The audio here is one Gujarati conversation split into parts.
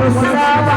Jerusalem.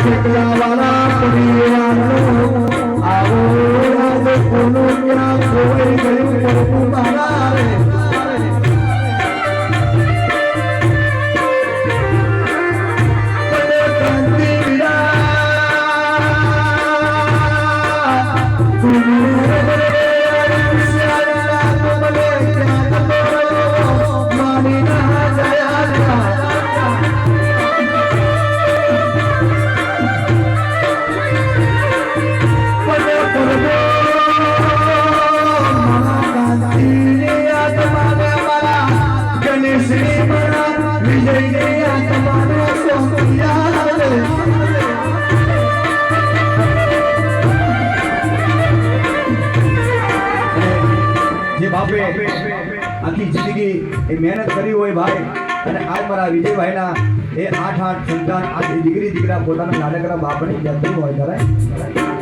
છોકરાવાળા પરિવારનો આવો રાજ કોનો ગયું પ્રભુ બાપે આખી જિંદગી એ મહેનત કરી હોય ભાઈ. અને આજ મારા વિજયભાઈના એ આઠ આઠ સંતાન, આઠ દીકરી દીકરા પોતાના નાનકડા બાપને જતું હોય ત્યારે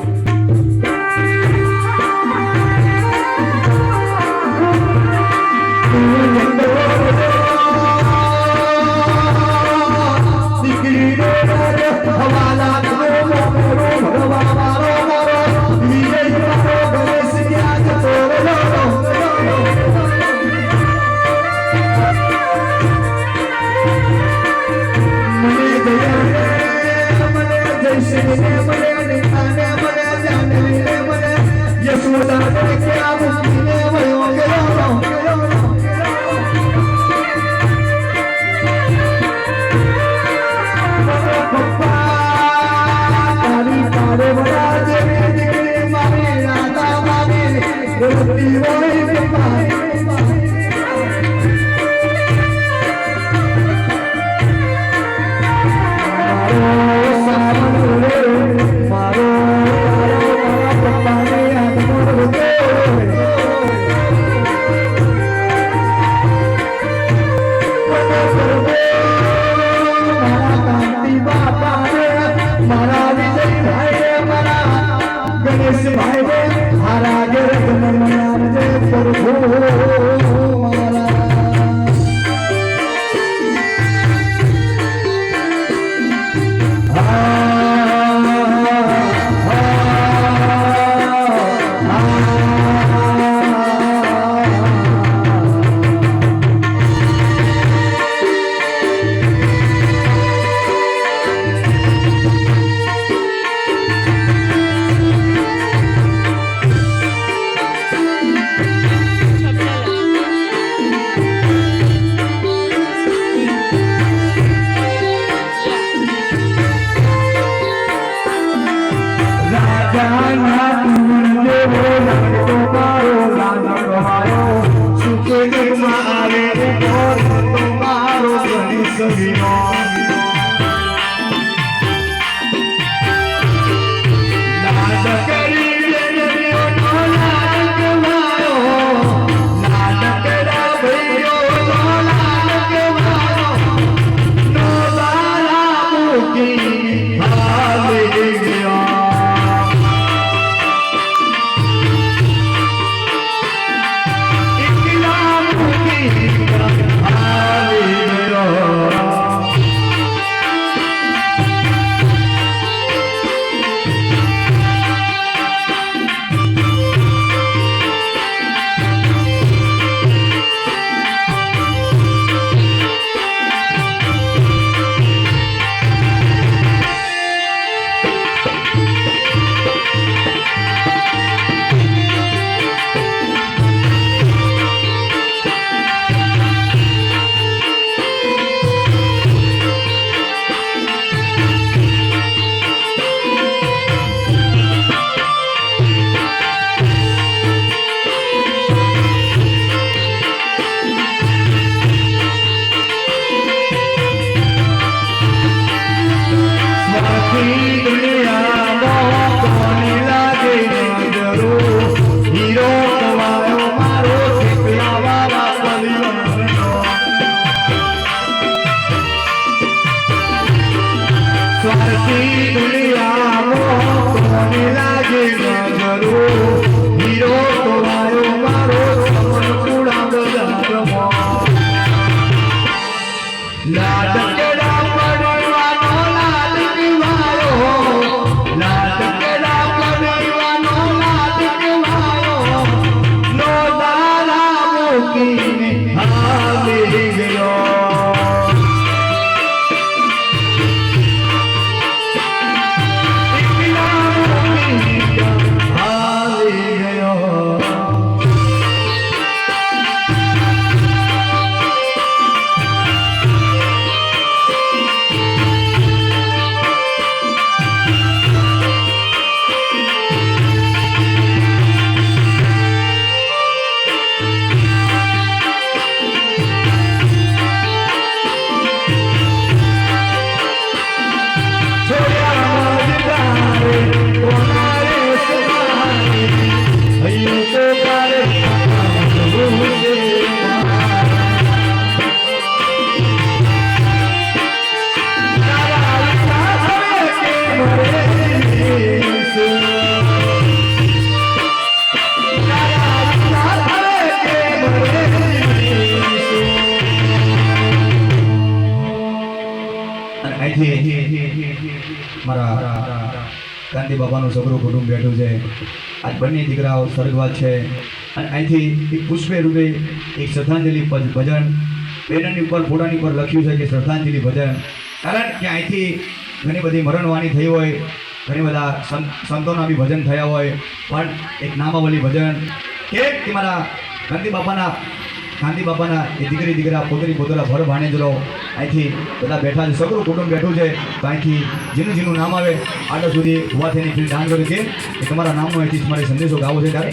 ছোড়া আমার দারে কোনা ગાંધી બાબાનું સગરું કુટુંબ બેઠું છે. આજ બંને દીકરાઓ સ્વર્ગવાસ છે. અને અહીંથી એક પુષ્પે રૂપે એક શ્રદ્ધાંજલિ ભજ- ભજન, બેનરની ઉપર, ફોટાની ઉપર લખ્યું છે કે શ્રદ્ધાંજલિ ભજન. કારણ કે અહીંથી ઘણી બધી મરણવાણી થઈ હોય, ઘણી બધા સંત, સંતોના બી ભજન થયા હોય. પણ એક નામાવલી ભજન. કે મારા ગાંધી બાપાના ગાંધી બાપાના એ દીકરી દીકરા પોતરી પોતરા ભર ભાણેજરો અહીંથી બધા બેઠા છે સગરું કુટુંબ બેઠું છે, તો અહીંથી જેનું જેનું નામ આવે. આટલા સુધી ઊભા થઈને ફરી દાન કર્યું છે કે તમારા નામનો અહીંથી તમારે સંદેશો ગાવો છે ત્યારે.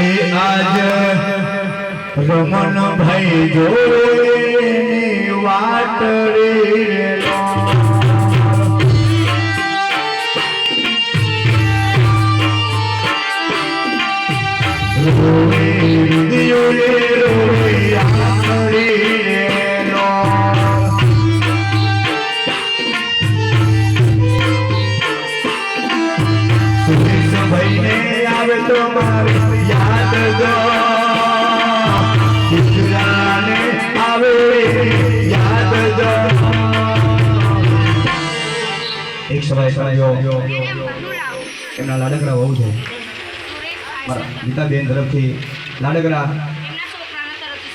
એ આજ રમણ ભાઈ જોડેની વાટડી એક સમય એમના લાડકડા બહુ છે મારા ગીતાબેન તરફથી લાડકડા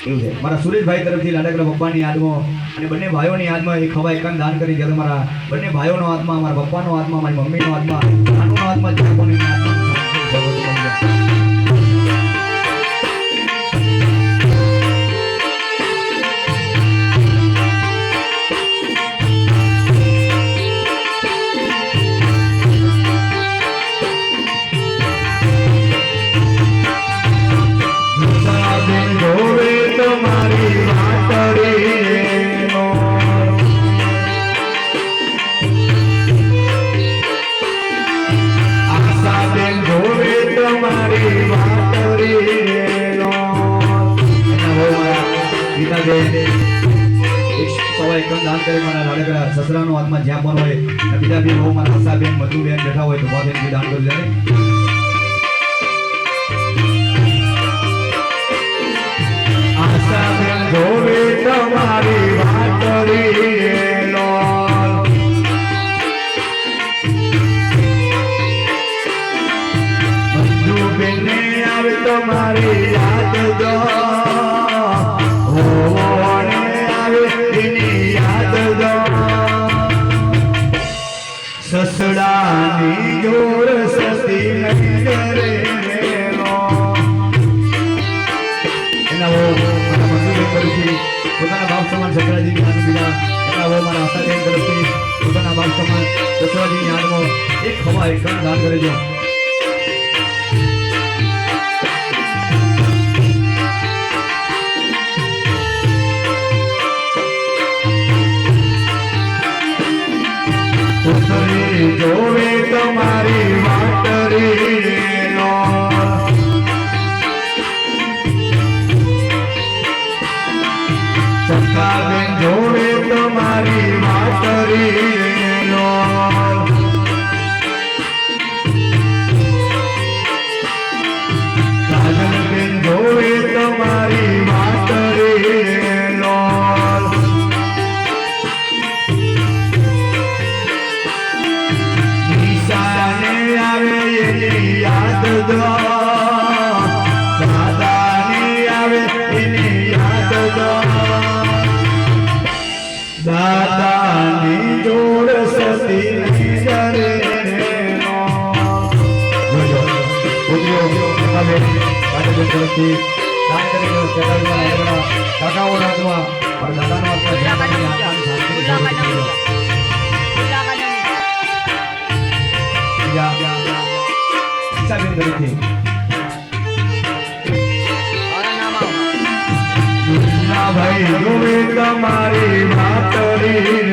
એવું છે મારા સુરેશભાઈ તરફથી લાડકડા પપ્પાની યાદમાં અને બંને ભાઈઓની યાદમાં એક ખવાય એકાંત દાન કરી જ્યારે મારા બંને ભાઈઓનો આત્મા મારા પપ્પાનો આત્મા મારી મમ્મીનો આત્મા નાનો હાથમાં એક એકદમ દાન કરે મારા લાડકડા સસરાનો હાથમાં જ્યાં પણ હોય બીજા બી બહુ મારા આશાબેન મધુબેન બેઠા હોય તો ભાવેન બી દાન કરી દે નો મંજુબેને આવે તમારી યાદ જો. સસડાની જોર સતી નહીં કરે નો એના બહુ મારા મધુબેન તરફથી પોતાના બાપ સમાન સસરાજીની યાદ બીજા એના બહુ મારા આશાબેન તરફથી પોતાના બાપ સમાન સસરાજીની યાદમાં એક ખવા એકમ દાન કરે છે પુત્રી જોવે તમારી વાટરી નો ચકાબેન જોવે તમારી વાટરી જોવે તમારી તરફથી દાન કરીને કહેતા હતા, કાકાઓના હાથમાં અને દાદાના હાથમાં જ્યાં પણ આત્માની છે. ના ભાઈ જોવે તમારી વાતરી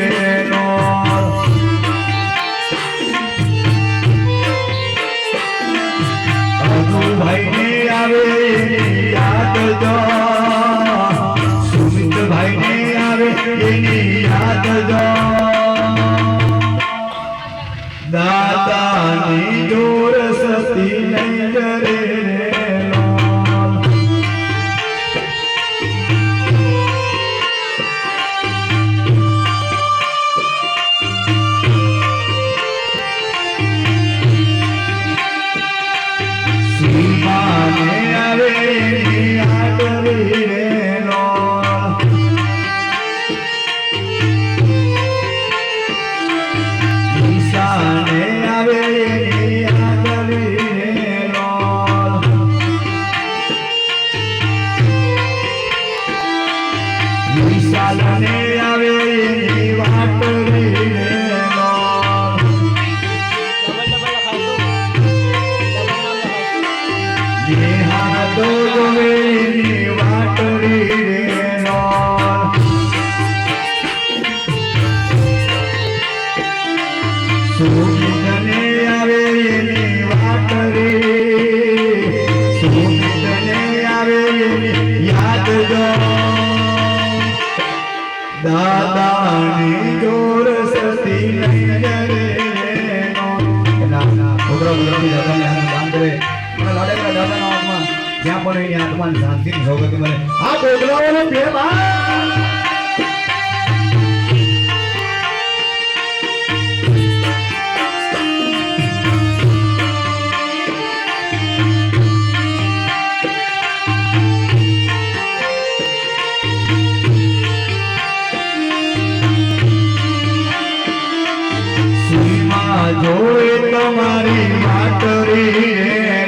દાદાની જોર સતી એના. છોકરા દાદાના હાથમાં જ્યાં પણ એની આત્માની શાંતિ સૌગતિ મળે. આ બોગલાઓનો પ્રેમ આ. જોઈ તમારી માતરી રેનો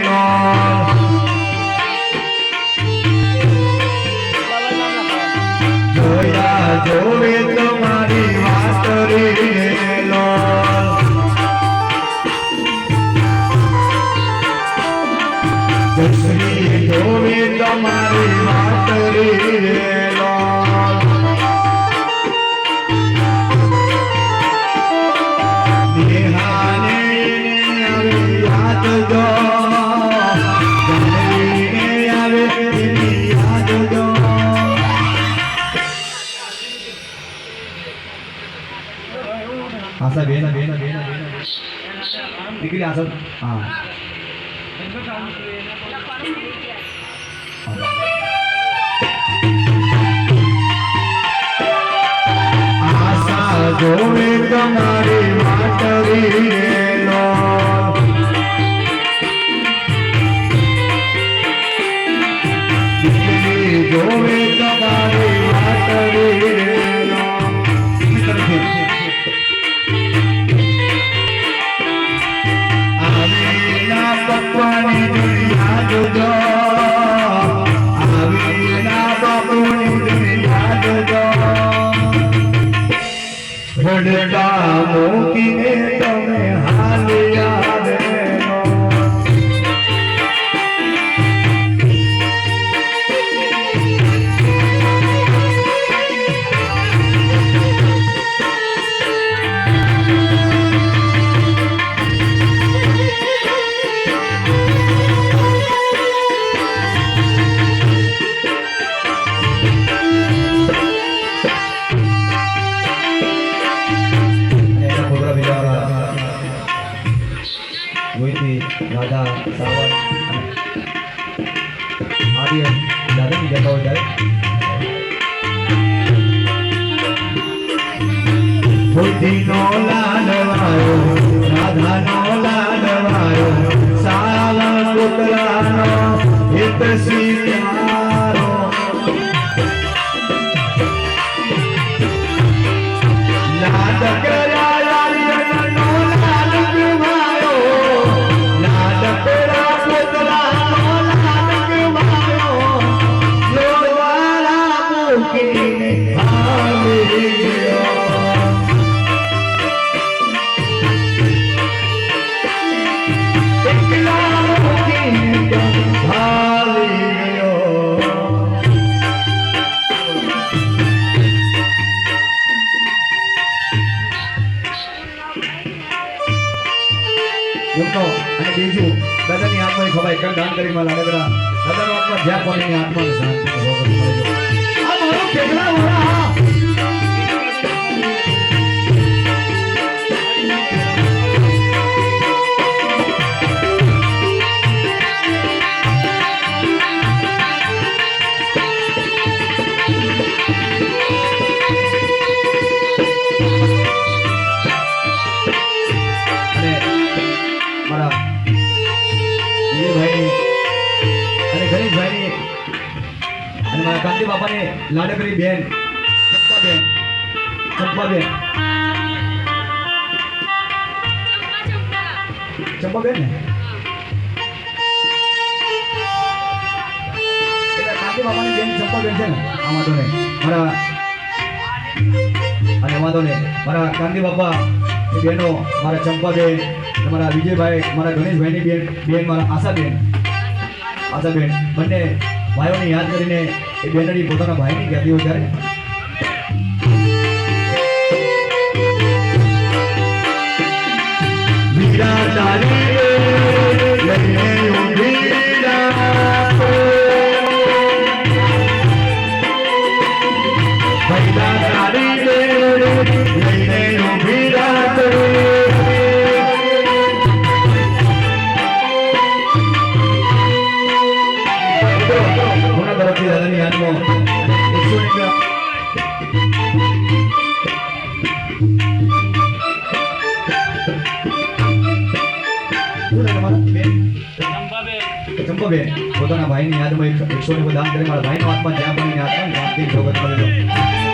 આશા બેન દીકરી આશા હા આશા જોવે તમારી માટરી ત્યારે બુદ્ધિનો લાડવાયો રાધાનો લાડવાયો સાવર પુત્રાનો હિત જ્યાં ગણેશભાઈની અને મારા કાંતિ બાપાની લાડકરી બેન. ચંપાબેન. ચંપાબેન. ચંપાબેન ને? કાંતિ બાપાની બેન ચંપાબેન છે ને? આ વાંધો નહીં. મારા અને વાંધો નહીં. મારા કાંતિ બાપા ની બહેનો મારા ચંપાબેન મારા વિજયભાઈ, મારા ગણેશભાઈની બેન બેન, મારા આશાબેન. આશાબેન બંને ભાઈઓને યાદ કરીને એ બેનડી પોતાના ભાઈની કહેતી હોય ત્યારે વીરા તારી ચંપાબેન પોતાના ભાઈની યાદમાં એક- એકસો ને દાન કરી મારા ભાઈનો આત્મા જ્યાં પણ આત્માને શાંતિ ભોગવત